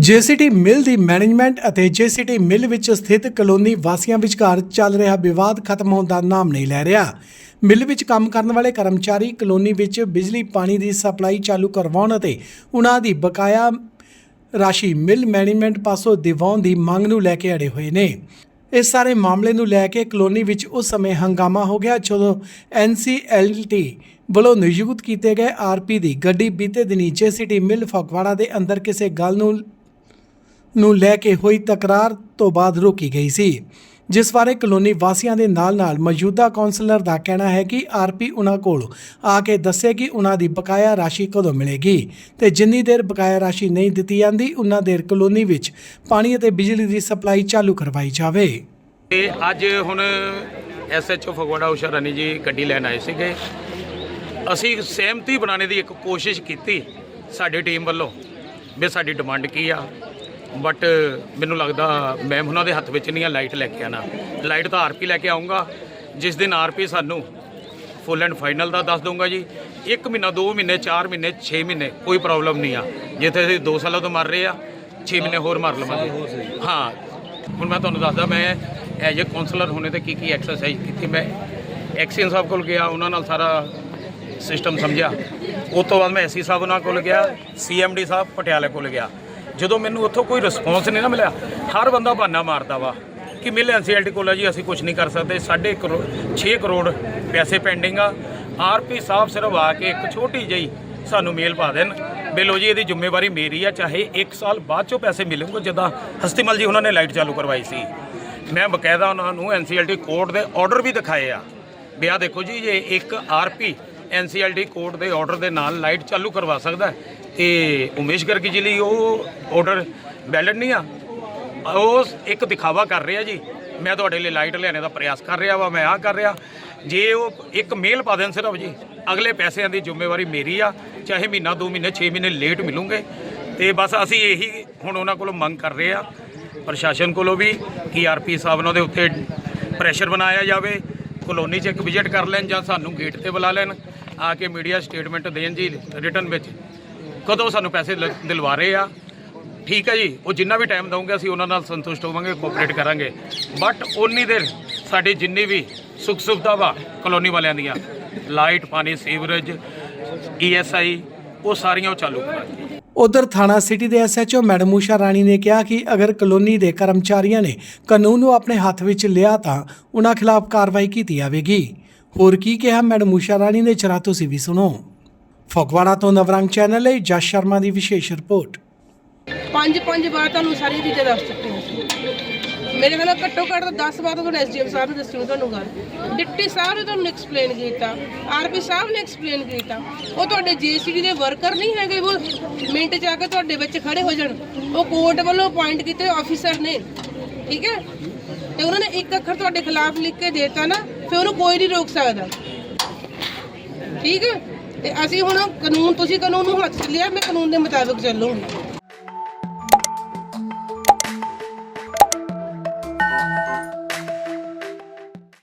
ਜੇਸੀਟੀ ਮਿਲ ਦੀ ਮੈਨੇਜਮੈਂਟ ਅਤੇ ਜੇਸੀਟੀ ਮਿਲ ਵਿੱਚ ਸਥਿਤ ਕਲੋਨੀ ਵਾਸੀਆਂ ਵਿਚਕਾਰ ਚੱਲ ਰਿਹਾ ਵਿਵਾਦ ਖਤਮ ਹੋਣ ਦਾ ਨਾਮ ਨਹੀਂ ਲੈ ਰਿਹਾ। ਮਿਲ ਵਿੱਚ ਕੰਮ ਕਰਨ ਵਾਲੇ ਕਰਮਚਾਰੀ ਕਲੋਨੀ ਵਿੱਚ ਬਿਜਲੀ ਪਾਣੀ ਦੀ ਸਪਲਾਈ ਚਾਲੂ ਕਰਵਾਉਣ ਅਤੇ ਉਹਨਾਂ ਦੀ ਬਕਾਇਆ ਰਾਸ਼ੀ ਮਿਲ ਮੈਨੇਜਮੈਂਟ ਪਾਸੋਂ ਦਿਵਾਉਣ ਦੀ ਮੰਗ ਨੂੰ ਲੈ ਕੇ ਅੜੇ ਹੋਏ ਨੇ। ਇਸ ਸਾਰੇ ਮਾਮਲੇ ਨੂੰ ਲੈ ਕੇ ਕਲੋਨੀ ਵਿੱਚ ਉਸ ਸਮੇਂ ਹੰਗਾਮਾ ਹੋ ਗਿਆ ਜਦੋਂ ਐਨਸੀਐਲਟੀ ਵੱਲੋਂ ਨਿਯੁਕਤ ਕੀਤੇ ਗਏ ਆਰਪੀ ਦੀ ਗੱਡੀ ਬੀਤੇ ਦਿਨੀ ਜੇਸੀਟੀ ਮਿਲ ਫਗਵਾੜਾ ਦੇ ਅੰਦਰ ਕਿਸੇ ਗੱਲ ਨੂੰ ਨੂੰ ਲੈ ਕੇ ਹੋਈ ਤਕਰਾਰ ਤੋਂ ਬਾਅਦ ਰੋਕੀ ਗਈ ਸੀ, ਜਿਸ ਬਾਰੇ ਕਲੋਨੀ ਵਾਸੀਆਂ ਦੇ ਨਾਲ-ਨਾਲ ਮੌਜੂਦਾ ਕਾਉਂਸਲਰ ਦਾ ਕਹਿਣਾ ਹੈ ਕਿ ਆਰਪੀ ਉਹਨਾਂ ਕੋਲ ਆ ਕੇ ਦੱਸੇ ਕਿ ਉਹਨਾਂ ਦੀ ਬਕਾਇਆ ਰਾਸ਼ੀ ਕਦੋਂ ਮਿਲੇਗੀ ਤੇ ਜਿੰਨੀ ਦੇਰ ਬਕਾਇਆ ਰਾਸ਼ੀ ਨਹੀਂ ਦਿੱਤੀ ਜਾਂਦੀ ਉਹਨਾਂ ਦੇਰ ਕਲੋਨੀ ਵਿੱਚ ਪਾਣੀ ਅਤੇ ਬਿਜਲੀ ਦੀ ਸਪਲਾਈ ਚਾਲੂ ਕਰਵਾਈ ਜਾਵੇ। ਤੇ ਅੱਜ ਹੁਣ ਐਸਐਚਓ ਫਗਵਾੜਾ ਉਸ਼ਾ ਰਾਣੀ ਜੀ ਗੱਡੀ ਲੈਣ ਆਏ ਸੀਗੇ। ਅਸੀਂ ਸਹਿਮਤੀ ਬਣਾਉਣ ਦੀ ਇੱਕ ਕੋਸ਼ਿਸ਼ ਕੀਤੀ ਸਾਡੀ ਟੀਮ ਵੱਲੋਂ ਵੀ ਸਾਡੀ ਡਿਮਾਂਡ ਕੀ ਆ ਬਟ ਮੈਨੂੰ ਲੱਗਦਾ ਮੈਮ ਉਹਨਾਂ ਦੇ ਹੱਥ ਵਿੱਚ ਨਹੀਂ ਆ ਲਾਈਟ ਲੈ ਕੇ ਆਣਾ ਲਾਈਟ ਤਾਂ ਆਰਪੀ ਲੈ ਕੇ ਆਉਂਗਾ ਜਿਸ ਦਿਨ ਆਰਪੀ ਸਾਨੂੰ ਫੁੱਲ ਐਂਡ ਫਾਈਨਲ ਦਾ ਦੱਸ ਦਊਂਗਾ ਜੀ। 1 ਮਹੀਨਾ 2 ਮਹੀਨੇ 4 ਮਹੀਨੇ 6 ਮਹੀਨੇ ਕੋਈ ਪ੍ਰੋਬਲਮ ਨਹੀਂ ਆ। ਜਿੱਥੇ ਅਸੀਂ 2 ਸਾਲਾਂ ਤੋਂ ਮਰ ਰਹੇ ਆ 6 ਮਹੀਨੇ ਹੋਰ ਮਰ ਲਵਾਂਗੇ। ਹਾਂ। ਹੁਣ ਮੈਂ ਤੁਹਾਨੂੰ ਦੱਸਦਾ ਮੈਂ ਐਜ ਅ ਕਾਉਂਸਲਰ ਹੋਣੇ ਤੇ ਕੀ ਕੀ ਐਕਸਰਸਾਈਜ਼ ਕੀਤੀ ਮੈਂ ਐਕਸੀਅਨ ਸਾਹਿਬ ਕੋਲ ਗਿਆ ਉਹਨਾਂ ਨਾਲ ਸਾਰਾ ਸਿਸਟਮ ਸਮਝਿਆ। ਉਸ ਤੋਂ ਬਾਅਦ ਮੈਂ ਐਸੀ ਸਾਹਿਬ ਉਹਨਾਂ ਕੋਲ ਗਿਆ ਸੀਐਮਡੀ ਸਾਹਿਬ ਪਟਿਆਲੇ ਕੋਲ ਗਿਆ। ਜਦੋਂ ਮੈਨੂੰ ਉੱਥੋਂ ਕੋਈ ਰਿਸਪੌਂਸ ਨਹੀਂ ਨਾ ਮਿਲਿਆ, ਹਰ ਬੰਦਾ ਬਹਾਨਾ ਮਾਰਦਾ ਵਾ ਕਿ ਮਿਲ ਐਨਸੀਐਲਟੀ ਕੋਲ ਆ ਜੀ, ਅਸੀਂ ਕੁਝ ਨਹੀਂ ਕਰ ਸਕਦੇ, ਸਾਢੇ ਕਰੋੜ 6 ਕਰੋੜ ਪੈਸੇ ਪੈਂਡਿੰਗ ਆ। ਆਰਪੀ ਸਾਹਿਬ ਸਿਰਫ ਆ ਕੇ ਇੱਕ ਛੋਟੀ ਜਿਹੀ ਸਾਨੂੰ ਮੇਲ ਪਾ ਦੇਣ। ਵੀ ਲਓ ਜੀ, ਇਹਦੀ ਜ਼ਿੰਮੇਵਾਰੀ ਮੇਰੀ ਆ, ਚਾਹੇ 1 ਸਾਲ ਬਾਅਦ ਚੋਂ ਪੈਸੇ ਮਿਲਣਗੇ, ਜਦਾਂ ਹਸਤੀਮਲ ਜੀ ਉਹਨਾਂ ਨੇ ਲਾਈਟ ਚਾਲੂ ਕਰਵਾਈ ਸੀ। ਮੈਂ ਬਕਾਇਦਾ ਉਹਨਾਂ ਨੂੰ ਐਨਸੀਐਲਟੀ ਕੋਰਟ ਦੇ ਆਰਡਰ ਵੀ ਦਿਖਾਏ ਆ। ਵੀ ਆਹ ਦੇਖੋ ਜੀ, ਜੇ ਇੱਕ ਆਰਪੀ ਐਨਸੀਐਲਟੀ ਕੋਰਟ ਦੇ ਆਰਡਰ ਦੇ ਨਾਲ ਲਾਈਟ ਚਾਲੂ ਕਰਵਾ ਸਕਦਾ ਹੈ, ਉਮੇਸ਼ ਕਰਕੇ ਜੀ ਲਈ ਉਹ ਆਰਡਰ ਵੈਲਿਡ ਨਹੀਂ ਆ। ਉਹ ਇੱਕ ਦਿਖਾਵਾ ਕਰ ਰਿਹਾ ਜੀ। ਮੈਂ ਤੁਹਾਡੇ ਲਈ ਲਾਈਟ ਲਿਆਣੇ ਦਾ ਪ੍ਰਯਾਸ ਕਰ ਰਿਹਾ ਵਾ ਮੈਂ ਆਹ ਕਰ ਰਿਹਾ। ਜੇ ਉਹ ਇੱਕ ਮੇਲ ਪਾ ਦੇਣ ਸਿਰਫ ਜੀ ਅਗਲੇ ਪੈਸਿਆਂ ਦੀ ਜ਼ਿੰਮੇਵਾਰੀ ਮੇਰੀ ਆ ਚਾਹੇ ਮਹੀਨਾ 2 ਮਹੀਨੇ 6 ਮਹੀਨੇ ਲੇਟ ਮਿਲੂਗੇ। ਤੇ ਬਸ ਅਸੀਂ ਇਹੀ ਹੁਣ ਉਹਨਾਂ ਕੋਲੋਂ ਮੰਗ ਕਰ ਰਹੇ ਆ ਪ੍ਰਸ਼ਾਸਨ ਕੋਲੋਂ ਵੀ ਕਿ ਆਰਪੀ ਸਾਹਿਬ ਨਾਲ ਦੇ ਉੱਤੇ ਪ੍ਰੈਸ਼ਰ ਬਣਾਇਆ ਜਾਵੇ ਕਲੋਨੀ 'ਚ ਇੱਕ ਵਿਜ਼ਿਟ ਕਰ ਲੈਣ ਜਾਂ ਸਾਨੂੰ ਗੇਟ ਤੇ ਬੁਲਾ ਲੈਣ ਆ ਕੇ ਮੀਡੀਆ ਸਟੇਟਮੈਂਟ ਦੇਣ ਜੀ ਰਿਟਰਨ ਵਿੱਚ। ਕਦੋਂ ਸਾਨੂੰ ਪੈਸੇ ਲ- ਦਿਲਵਾ ਰਹੇ ਆ? ਠੀਕ ਹੈ ਜੀ, ਉਹ ਜਿੰਨਾ ਵੀ ਟਾਈਮ ਦਵਾਂਗੇ ਅਸੀਂ ਉਹਨਾਂ ਨਾਲ ਸੰਤੁਸ਼ਟ ਹੋਵਾਂਗੇ ਕੋਆਪਰੇਟ ਕਰਾਂਗੇ। ਬਟ ਉਨੀ ਦੇਰ ਸਾਡੀ ਜਿੰਨੀ ਵੀ ਸੁੱਖ ਸੁਵਿਧਾ ਵਾ ਕਲੋਨੀ ਵਾਲਿਆਂ ਦੀਆਂ ਲਾਈਟ ਪਾਣੀ ਸੀਵਰੇਜ ਈਐਸਆਈ ਉਹ ਸਾਰੀਆਂ ਉਹ ਚਾਲੂ ਕਰਾਂਗੇ। ਉਧਰ ਥਾਣਾ ਸਿਟੀ ਦੇ ਐਸਐਚਓ ਮੈਡਮ ਊਸ਼ਾ ਰਾਣੀ ਨੇ ਕਿਹਾ ਕਿ ਅਗਰ ਕਲੋਨੀ ਦੇ ਕਰਮਚਾਰੀਆਂ ਨੇ ਕਾਨੂੰਨ ਨੂੰ ਆਪਣੇ ਹੱਥ ਵਿੱਚ ਲਿਆ ਤਾਂ ਉਹਨਾਂ ਖਿਲਾਫ ਕਾਰਵਾਈ ਕੀਤੀ ਜਾਵੇਗੀ। ਹੋਰ ਕੀ ਕਿਹਾ ਮੈਡਮ ਊਸ਼ਾ ਰਾਣੀ ਨੇ, ਜਰਾ ਤੁਸੀਂ ਵੀ ਸੁਣੋ। ਫਗਵਾੜਾ ਤੋਂ ਨਵਰੰਗ ਚੈਨਲ ਲਈ ਜਸ ਸ਼ਰਮਾ ਦੀ ਵਿਸ਼ੇਸ਼ ਰਿਪੋਰਟ। ਪੰਜ ਪੰਜ ਵਾਰ ਤੁਹਾਨੂੰ ਸਾਰੀਆਂ ਚੀਜ਼ਾਂ ਦੱਸ ਚੁੱਕੇ ਹਾਂ। ਮੇਰੇ ਖਿਆਲ ਘੱਟੋ ਘੱਟ 10 ਵਾਰ ਤੁਹਾਨੂੰ ਐਸਡੀਐਮ ਸਾਹਿਬ ਨੇ ਦੱਸੀ ਤੁਹਾਨੂੰ ਗੱਲ। ਡਿਪਟੀ ਸਾਹਿਬ ਨੇ ਤੁਹਾਨੂੰ ਐਕਸਪਲੇਨ ਕੀਤਾ ਆਰਪੀ ਸਾਹਿਬ ਨੇ ਐਕਸਪਲੇਨ ਕੀਤਾ। ਉਹ ਤੁਹਾਡੇ ਜੀਸੀਡੀ ਦੇ ਵਰਕਰ ਨਹੀਂ ਹੈਗੇ, ਉਹ ਮਿੰਟ ਚ ਆ ਕੇ ਤੁਹਾਡੇ ਵਿੱਚ ਖੜੇ ਹੋ ਜਾਣ। ਉਹ ਕੋਰਟ ਵੱਲੋਂ ਅਪਾਇੰਟ ਕੀਤੇ ਆਫੀਸਰ ਨੇ, ਠੀਕ ਹੈ? ਤੇ ਉਹਨਾਂ ਨੇ ਇੱਕ ਅੱਖਰ ਤੁਹਾਡੇ ਖਿਲਾਫ ਲਿਖ ਕੇ ਦੇਤਾ ਨਾ, ਫਿਰ ਉਹਨੂੰ ਕੋਈ ਨਹੀਂ ਰੋਕ ਸਕਦਾ। ਠੀਕ ਹੈ? ਤੇ ਅਸੀਂ ਹੁਣ ਕਾਨੂੰਨ, ਤੁਸੀਂ ਕਾਨੂੰਨ ਨੂੰ ਹੱਥ 'ਚ ਲਿਆ, ਮੈਂ ਕਾਨੂੰਨ ਦੇ ਮੁਤਾਬਿਕ ਚੱਲੂੰਗੀ।